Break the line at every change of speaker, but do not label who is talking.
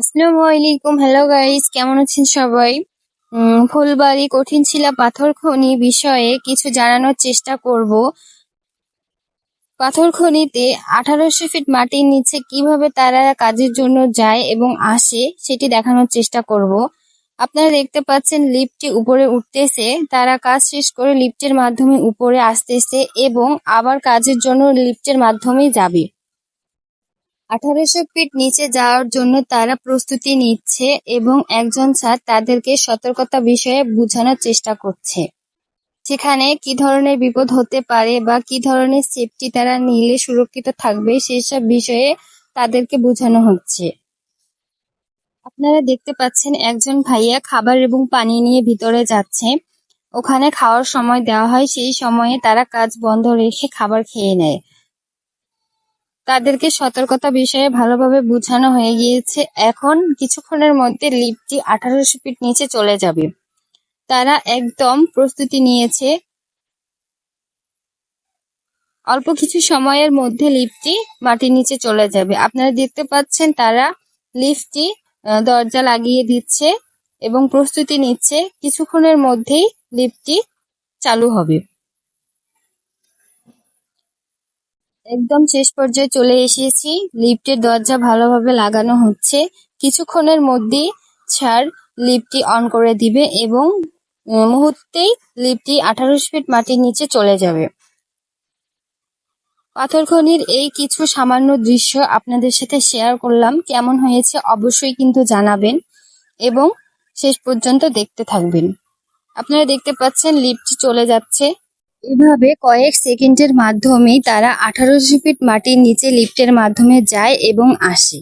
আসসালামু আলাইকুম hello guys কেমন আছেন সবাই? ফুলবাড়ি কঠিন শিলা পাথর খনি বিষয়ে কিছু জানানোর চেষ্টা করব। পাথর খনিতে আঠারোশো ফিট মাটির নিচে কীভাবে তারা কাজের জন্য যায় এবং আসে, সেটি দেখানোর চেষ্টা করব। আপনারা দেখতে পাচ্ছেন লিফটটি উপরে উঠতেছে, তারা কাজ শেষ করে লিফটের মাধ্যমে উপরে আসতেছে এবং আবার কাজের জন্য লিফটের মাধ্যমেই যাবে। আঠারোশো ফিট নিচে যাওয়ার জন্য তারা প্রস্তুতি নিচ্ছে এবং একজন স্যার তাদেরকে সতর্কতা বিষয়ে বোঝানোর চেষ্টা করছে। সেখানে কি ধরনের বিপদ হতে পারে বা কি ধরনের সেফটি তারা নিলে সুরক্ষিত থাকবে সেসব বিষয়ে তাদেরকে বোঝানো হচ্ছে। আপনারা দেখতে পাচ্ছেন একজন ভাইয়া খাবার এবং পানি নিয়ে ভিতরে যাচ্ছে। ওখানে খাওয়ার সময় দেওয়া হয়, সেই সময়ে তারা কাজ বন্ধ রেখে খাবার খেয়ে নেয়। তাদেরকে সতর্কতা বিষয়ে ভালোভাবে বোঝানো হয়ে গিয়েছে। এখন কিছুক্ষণের মধ্যে লিফটটি আঠারোশো ফিট নিচে চলে যাবে। তারা একদম প্রস্তুতি নিয়েছে। অল্প কিছু সময়ের মধ্যে লিফটটি মাটির নিচে চলে যাবে। আপনারা দেখতে পাচ্ছেন তারা লিফটটি দরজা লাগিয়ে দিচ্ছে এবং প্রস্তুতি নিচ্ছে। কিছুক্ষণের মধ্যেই লিফটটি চালু হবে। একদম শেষ পর্যায়ে চলে এসেছি। লিফটের দরজা ভালোভাবে লাগানো হচ্ছে। কিছুক্ষণের মধ্যেই স্যার লিফটটি অন করে দিবে এবং মুহূর্তেই লিফটটি আঠারোশো ফিট মাটির নিচে চলে যাবে। পাথর খনির এই কিছু সামান্য দৃশ্য আপনাদের সাথে শেয়ার করলাম। কেমন হয়েছে অবশ্যই কিন্তু জানাবেন এবং শেষ পর্যন্ত দেখতে থাকবেন। আপনারা দেখতে পাচ্ছেন লিফটটি চলে যাচ্ছে। এভাবে কয়েক সেকেন্ডের মাধ্যমেই তারা আঠারোশো ফিট মাটির নিচে লিফটের মাধ্যমে যায় এবং আসে।